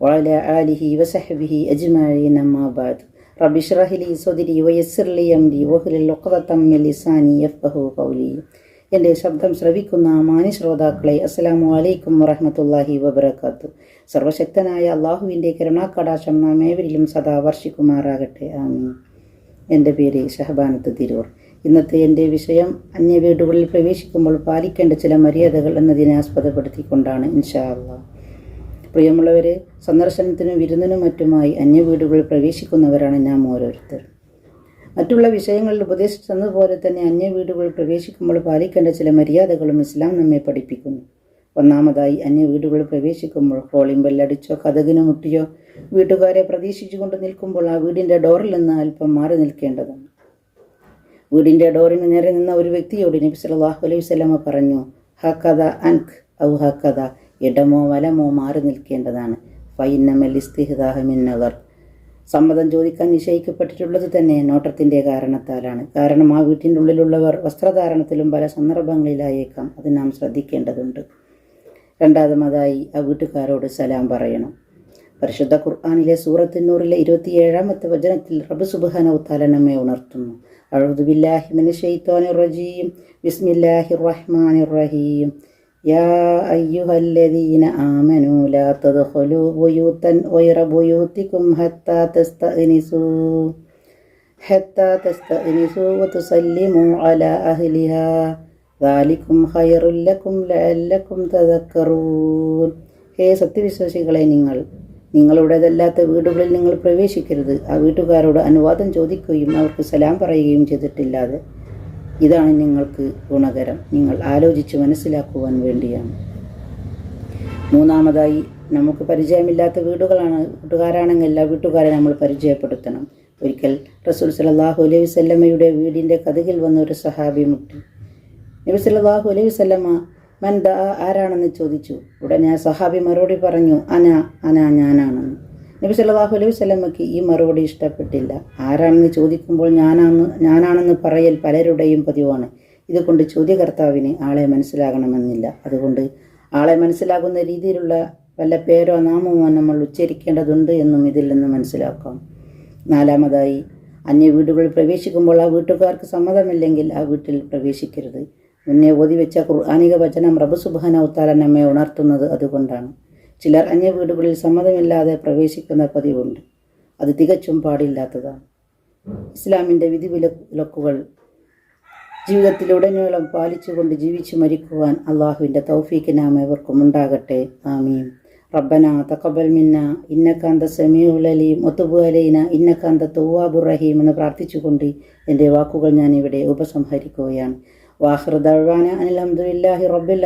وعلى آله وصحبه أجمعين أما بعد رب اشرح لي صدري ويسر لي أمري واحلل عقدة من لساني يفقهوا قولي എൻ്റെ ശബ്ദം ശ്രവിക്കുന്ന മാന്യ ശ്രോതാക്കളെ അസ്സലാമു അലൈക്കും വറഹ്മത്തുള്ളാഹി വബറകാത്തു സർവശക്തനായ അള്ളാഹുവിൻ്റെ കരുണാക്കടാശം നാം ഏവരിലും സദാ വർഷിക്കുമാറാകട്ടെ ആമീൻ എൻ്റെ പേര് ഷഹബാനത്ത് തിരൂർ ഇന്നത്തെ എൻ്റെ വിഷയം അന്യ വീടുകളിൽ പ്രവേശിക്കുമ്പോൾ പാലിക്കേണ്ട ചില മര്യാദകൾ എന്നതിനെ ആസ്പദപ്പെടുത്തിക്കൊണ്ടാണ് ഇൻഷാ അള്ളാഹ് പ്രിയമുള്ളവരെ സന്ദർശനത്തിനും വിരുന്നിനും മറ്റുമായി അന്യ വീടുകളിൽ പ്രവേശിക്കുന്നവരാണ് നാം ഓരോരുത്തർ. മറ്റുള്ള വിഷയങ്ങളിൽ ഉപദേശിച്ചതുപോലെ തന്നെ അന്യ വീടുകളിൽ പ്രവേശിക്കുമ്പോൾ പാലിക്കേണ്ട ചില മര്യാദകളും ഇസ്ലാം നമ്മെ പഠിപ്പിക്കുന്നു. ഒന്നാമതായി അന്യ വീടുകളിൽ പ്രവേശിക്കുമ്പോൾ കോളിംഗ് ബെല്ലടിച്ചോ കഥകിന് മുട്ടിയോ വീട്ടുകാരെ പ്രതീക്ഷിച്ചുകൊണ്ട് നിൽക്കുമ്പോൾ ആ വീടിന്റെ ഡോറിൽ നിന്ന് അല്പം മാറി നിൽക്കേണ്ടതാണ്. വീടിന്റെ ഡോറിന് നേരെ നിന്ന ഒരു വ്യക്തിയോട് നബി സല്ലല്ലാഹു അലൈഹി വസല്ലമ പറഞ്ഞു ഹക്കഥ അൻക് ഔ ഹക്കഥ ഇടമോ വലമോ മാറി നിൽക്കേണ്ടതാണ്. ഫൈനമൽ സമ്മതം ചോദിക്കാൻ നിശ്ചയിക്കപ്പെട്ടിട്ടുള്ളത് തന്നെ നോട്ടത്തിന്റെ കാരണത്താലാണ്. കാരണം ആ വീട്ടിന്റെ ഉള്ളിലുള്ളവർ വസ്ത്രധാരണത്തിലും പല സന്ദർഭങ്ങളിലായേക്കാം. അത് നാം ശ്രദ്ധിക്കേണ്ടതുണ്ട്. രണ്ടാമതായി ആ വീട്ടുകാരോട് സലാം പറയണം. പരിശുദ്ധ ഖുർആാനിലെ സൂറത്തിനൂറിലെ ഇരുപത്തിയേഴാമത്തെ വചനത്തിൽ റബ്ബ് സുബ്ഹാനഹു നമ്മെ ഉണർത്തുന്നു. അഴുദു ബില്ലാഹി മിനശ് ശൈത്വാനിർ റജീം. ബിസ്മില്ലാഹിർ റഹ്മാനിർ റഹീം. يا أيها الذين آمنوا لا تدخلوا بيوتا غير بيوتكم حتى تستأنسوا حتى تستأنسوا وتسلموا على أهلها ذلكم خير لكم لعلكم تذكرون ഹേ സത്യവിശ്വാസികളെ നിങ്ങൾ നിങ്ങളുടേതല്ലാത്ത വീടുകളിൽ നിങ്ങൾ പ്രവേശിക്കരുത് ആ വീട്ടുകാരോട് അനുവാദം ചോദിക്കുകയും അവർക്ക് സലാം പറയുകയും ചെയ്തിട്ടില്ലാതെ ഇതാണ് നിങ്ങൾക്ക് ഗുണകരം. നിങ്ങൾ ആലോചിച്ച് മനസ്സിലാക്കുവാൻ വേണ്ടിയാണ്. മൂന്നാമതായി നമുക്ക് പരിചയമില്ലാത്ത വീടുകളാണ് വീട്ടുകാരാണെങ്കിൽ എല്ലാ വീട്ടുകാരെ നമ്മൾ പരിചയപ്പെടുത്തണം. ഒരിക്കൽ റസൂൽ സലാഹു അലൈഹി വല്ലമ്മയുടെ വീടിന്റെ കഥകിൽ വന്ന ഒരു സഹാബി മുട്ടി. നബി സലാഹു അലൈഹി വല്ലമ്മ മൻ ദ ആരാണെന്ന് ചോദിച്ചു. ഉടനെ ആ സഹാബി മറുപടി പറഞ്ഞു അന അന ഞാനാണെന്ന്. നബി സല്ലാഹു അലൈഹി വല്ലമ്മയ്ക്ക് ഈ മറുപടി ഇഷ്ടപ്പെട്ടില്ല. ആരാണെന്ന് ചോദിക്കുമ്പോൾ ഞാനാണെന്ന് ഞാനാണെന്ന് പറയൽ പലരുടെയും പതിവാണ്. ഇതുകൊണ്ട് ചോദ്യകർത്താവിന് ആളെ മനസ്സിലാകണമെന്നില്ല. അതുകൊണ്ട് ആളെ മനസ്സിലാകുന്ന രീതിയിലുള്ള വല്ല പേരോ നാമമോ നമ്മൾ ഉച്ചരിക്കേണ്ടതുണ്ട് എന്നും ഇതിൽ നിന്ന് മനസ്സിലാക്കാം. നാലാമതായി അന്യ വീടുകളിൽ പ്രവേശിക്കുമ്പോൾ ആ വീട്ടുകാർക്ക് സമ്മതമില്ലെങ്കിൽ ആ വീട്ടിൽ പ്രവേശിക്കരുത്. മുന്നേ ഓതി വെച്ച ഖുർആാനിക വചനം റബ്ബ് സുബാനൗത്താല നമ്മെ ഉണർത്തുന്നത് അതുകൊണ്ടാണ്. ചിലർ അന്യ വീടുകളിൽ സമ്മതമില്ലാതെ പ്രവേശിക്കുന്ന പതിവുണ്ട്. അത് തികച്ചും പാടില്ലാത്തതാണ്. ഇസ്ലാമിന്റെ വിധി വിലക്കുകൾ ജീവിതത്തിലുടനീളം പാലിച്ചുകൊണ്ട് ജീവിച്ചു മരിക്കുവാൻ അള്ളാഹുവിന്റെ തൗഫീക്ക് നാം ഏവർക്കും ഉണ്ടാകട്ടെ. ആമീൻ. റബ്ബന തക്കബൽ മിന്ന ഇന്നക്കാന്ത സമീഉലലീം ഒത്തുബു അലൈന ഇന്നക്കാന്ത തൗവാബുർ റഹീം എന്ന് പ്രാർത്ഥിച്ചുകൊണ്ട് എന്റെ വാക്കുകൾ ഞാൻ ഇവിടെ ഉപസംഹരിക്കുകയാണ്. വാഹൃ ദഴ്വാന അനിൽ അഹമ്മദില്ലാഹി റബ്ബുൽ